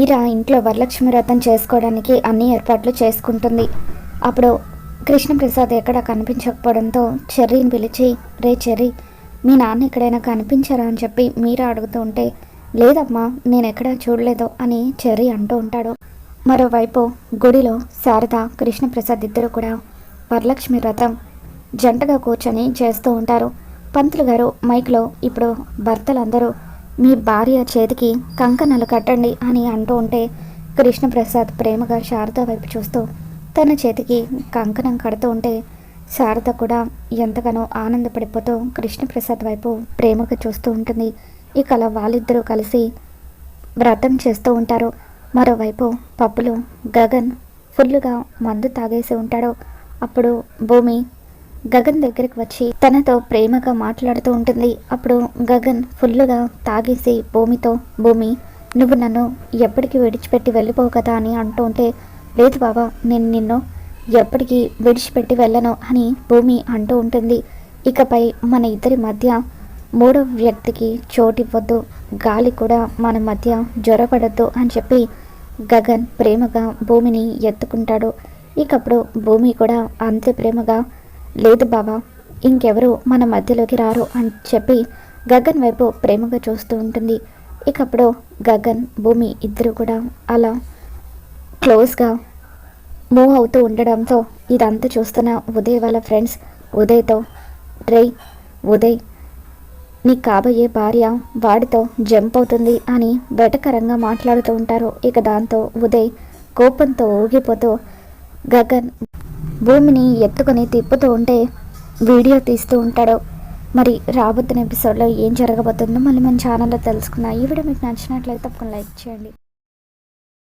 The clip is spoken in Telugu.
మీరా ఇంట్లో వరలక్ష్మి వ్రతం చేసుకోవడానికి అన్ని ఏర్పాట్లు చేసుకుంటుంది. అప్పుడు కృష్ణప్రసాద్ ఎక్కడ కనిపించకపోవడంతో చెర్రీని పిలిచి రే చెర్రీ మీ నాన్న ఎక్కడైనా కనిపించారా? అని చెప్పి మీరా అడుగుతూ ఉంటే లేదమ్మా నేను ఎక్కడా చూడలేదు అని చెర్రీ అంటూ ఉంటాడు. మరోవైపు గుడిలో శారద కృష్ణప్రసాద్ ఇద్దరు కూడా వరలక్ష్మి వ్రతం జంటగా కూర్చొని చేస్తూ ఉంటారు. పంతులు గారు మైక్లో ఇప్పుడు భర్తలందరూ మీ భార్య చేతికి కంకణాలు కట్టండి అని అంటూ ఉంటే కృష్ణప్రసాద్ ప్రేమగా శారద వైపు చూస్తూ తన చేతికి కంకణం కడుతూ ఉంటే శారద కూడా ఎంతగానో ఆనందపడిపోతూ కృష్ణప్రసాద్ వైపు ప్రేమగా చూస్తూ ఉంటుంది. ఇక అలా వాళ్ళిద్దరూ కలిసి వ్రతం చేస్తూ ఉంటారు. మరోవైపు పప్పులు గగన్ ఫుల్లుగా మందు తాగేసి ఉంటాడు. అప్పుడు భూమి గగన్ దగ్గరికి వచ్చి తనతో ప్రేమగా మాట్లాడుతూ ఉంటుంది. అప్పుడు గగన్ ఫుల్లుగా తాగేసి భూమితో భూమి నువ్వు నన్ను ఎప్పటికీ విడిచిపెట్టి వెళ్ళిపోవు కదా అని అంటూ ఉంటే లేదు బాబా నేను నిన్ను ఎప్పటికీ విడిచిపెట్టి వెళ్ళను అని భూమి అంటూ ఉంటుంది. ఇకపై మన ఇద్దరి మధ్య మూడో వ్యక్తికి చోటివ్వద్దు గాలి కూడా మన మధ్య జ్వరపడద్దు అని చెప్పి గగన్ ప్రేమగా భూమిని ఎత్తుకుంటాడు. ఇకప్పుడు భూమి కూడా అంతే ప్రేమగా లేదు బాబా ఇంకెవరు మన మధ్యలోకి రారు అని చెప్పి గగన్ వైపు ప్రేమగా చూస్తూ ఉంటుంది. ఇకప్పుడు గగన్ భూమి ఇద్దరు కూడా అలా క్లోజ్గా మూవ్ అవుతూ ఉండడంతో ఇదంతా చూస్తున్న ఉదయ్ వాళ్ళ ఫ్రెండ్స్ ఉదయ్తో రే ఉదయ్ నీ కాబోయే భార్య వాడితో జంప్ అవుతుంది అని వెటకరంగా మాట్లాడుతూ ఉంటారు. ఇక దాంతో ఉదయ్ కోపంతో ఊగిపోతూ గగన్ భూమిని ఎత్తుకొని తిప్పుతూ ఉంటే వీడియో తీస్తూ ఉంటాడు. మరి రాబోతున్న ఎపిసోడ్లో ఏం జరగబోతుందో మళ్ళీ మన ఛానల్లో తెలుసుకుందాం. ఈ వీడియో మీకు నచ్చినట్లయితే తప్పకుండా లైక్ చేయండి.